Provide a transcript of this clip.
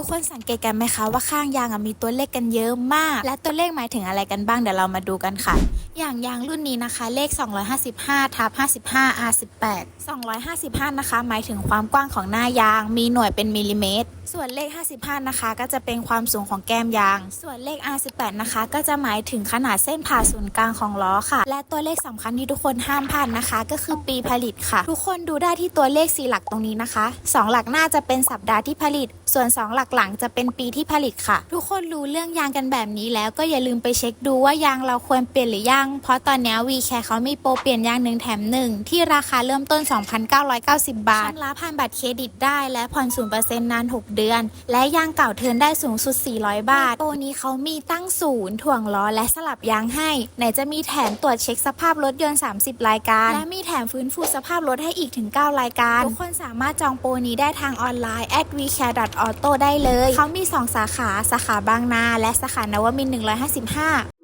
ทุกคนสังเกตกันไหมคะว่าข้างยางมีตัวเลขกันเยอะมาก และตัวเลขหมายถึงอะไรกันบ้างเดี๋ยวเรามาดูกันค่ะ อย่างยางรุ่นนี้นะคะ เลข 255ทับ55 R18 255 นะคะ หมายถึงความกว้างของหน้ายาง มีหน่วยเป็นมิลลิเมตร ส่วนเลข 55 นะคะ ก็จะเป็นความสูงของแก้มยาง ส่วนเลข R18 นะคะ ก็จะหมายถึงขนาดเส้นผ่าศูนย์กลางของล้อค่ะ และตัวเลขสำคัญที่ทุกคนห้ามพลาดนะคะ ก็คือปีผลิตค่ะ ทุกคนดูได้ที่ตัวเลข4หลักตรงนี้นะคะ 2 หลักหน้าจะเป็นสัปดาห์ที่ผลิต ส่วน 2 หลักหลังจะเป็นปีที่ผลิตค่ะ ทุกคนรู้เรื่องยางกันแบบนี้แล้วก็อย่าลืมไปเช็คดูว่ายางเราควรเปลี่ยนหรือยัง เพราะตอนนี้วีแคร์เขามีโปรเปลี่ยนยางหนึ่งแถมหนึ่งที่ราคาเริ่มต้น 2,990 บาทชำระผ่านบัตรเครดิตได้และผ่อน0%นาน 6 เดือน และยางเก่าเทินได้สูงสุด 400 บาทโปรนี้เขามีตั้งศูนย์ถ่วงล้อและสลับยางให้ ไหนจะมีแถมตรวจเช็คสภาพรถยนต์ 30 รายการ และมีแถมฟื้นฟูสภาพรถให้อีกถึง 9 รายการ ทุกคนสามารถจองโปรนี้ได้ทางออนไลน์ at vcare auto ได้เลย เขามี 2 สาขา สาขาบางนา และสาขานวมินทร์155